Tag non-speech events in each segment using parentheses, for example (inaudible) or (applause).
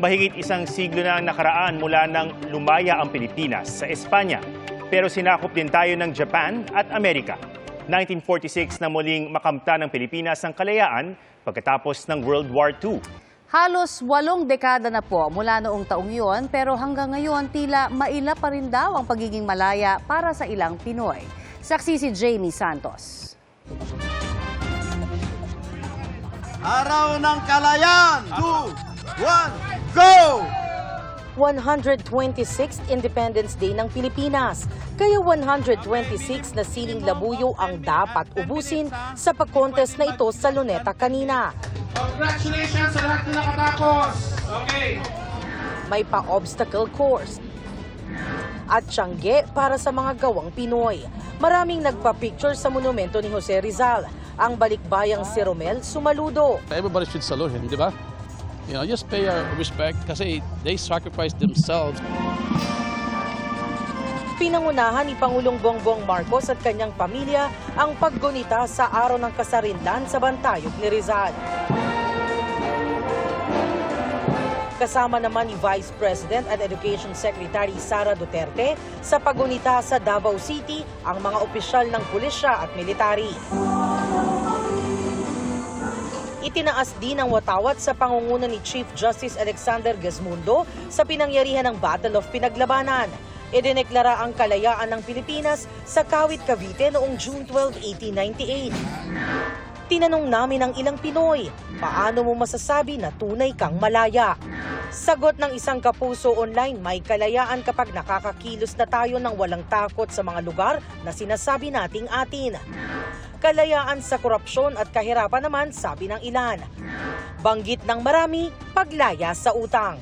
Mahigit isang siglo na ang nakaraan mula nang lumaya ang Pilipinas sa Espanya. Pero sinakop din tayo ng Japan at Amerika. 1946 na muling makamta ng Pilipinas ang kalayaan pagkatapos ng World War II. Halos walong dekada na po mula noong taong yun, pero hanggang ngayon tila maila pa rin daw ang pagiging malaya para sa ilang Pinoy. Saksi si Jamie Santos. Araw ng Kalayaan! 2, 1, go! 126th Independence Day ng Pilipinas. Kaya 126 na siling labuyo ang dapat ubusin sa pag-contest na ito sa Luneta kanina. Congratulations sa lahat na nakatapos! Okay. May pa-obstacle course at tiyangge para sa mga gawang Pinoy. Maraming nagpa-picture sa monumento ni Jose Rizal. Ang balikbayang si Romel sumaludo. everybody should salute him, di ba? You know, just pay our respect kasi they sacrificed themselves. Pinangunahan ni Pangulong Bongbong Marcos at kanyang pamilya ang paggunita sa araw ng kasarinlan sa Bantayog ni Rizal. Kasama naman ni Vice President at Education Secretary Sara Duterte sa pagunita sa Davao City ang mga opisyal ng pulisya at military. Itinaas din ang watawat sa pangunguna ni Chief Justice Alexander Gesmundo sa pinangyarihan ng Battle of Pinaglabanan. Idineklara ang kalayaan ng Pilipinas sa Kawit, Cavite noong June 12, 1898. Tinanong namin ang ilang Pinoy, paano mo masasabi na tunay kang malaya? Sagot ng isang kapuso online, may kalayaan kapag nakakakilos na tayo ng walang takot sa mga lugar na sinasabi nating atin. Kalayaan sa korupsyon at kahirapan naman, sabi ng ilan. Banggit ng marami, paglaya sa utang.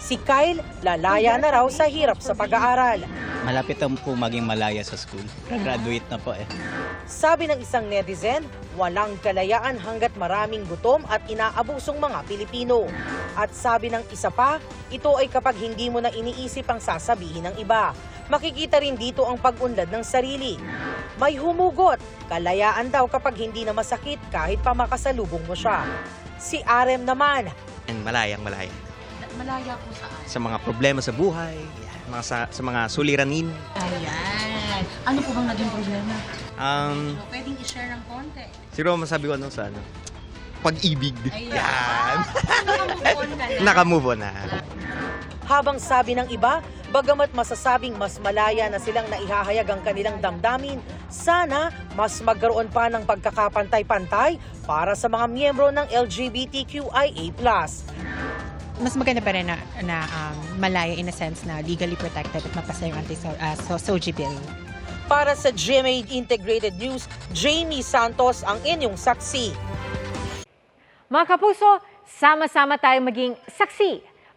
Si Kyle, lalaya na raw sa hirap sa pag-aaral. Malapit na po maging malaya sa school. Graduate na po eh. Sabi ng isang netizen, walang kalayaan hanggat maraming gutom at inaabusong mga Pilipino. At sabi ng isa pa, ito ay kapag hindi mo na iniisip ang sasabihin ng iba. Makikita rin dito ang pag-unlad ng sarili. May humugot, kalayaan daw kapag hindi na masakit kahit pa makasalubong mo siya. Si Arem naman, And malayang malaya. Malaya po saan? Sa mga problema sa buhay, mga sa, sa mga suliranin. Ayan. Ano po bang naging problema? Um, So, pwedeng i-share ng konti. siguro masabi ko ano sa ano, pag-ibig. Ayan. Yan. (laughs) Nakamove on na. Nakamove on na. Habang sabi ng iba, bagamat masasabing mas malaya na silang naihahayag ang kanilang damdamin, sana mas magkaroon pa ng pagkakapantay-pantay para sa mga miyembro ng LGBTQIA+. mas maganda pa rin na, na um, malaya in a sense na legally protected at mapasa yung anti-SOG bill. Para sa GMA Integrated News, Jamie Santos ang inyong saksi. Mga kapuso, sama-sama tayong maging saksi.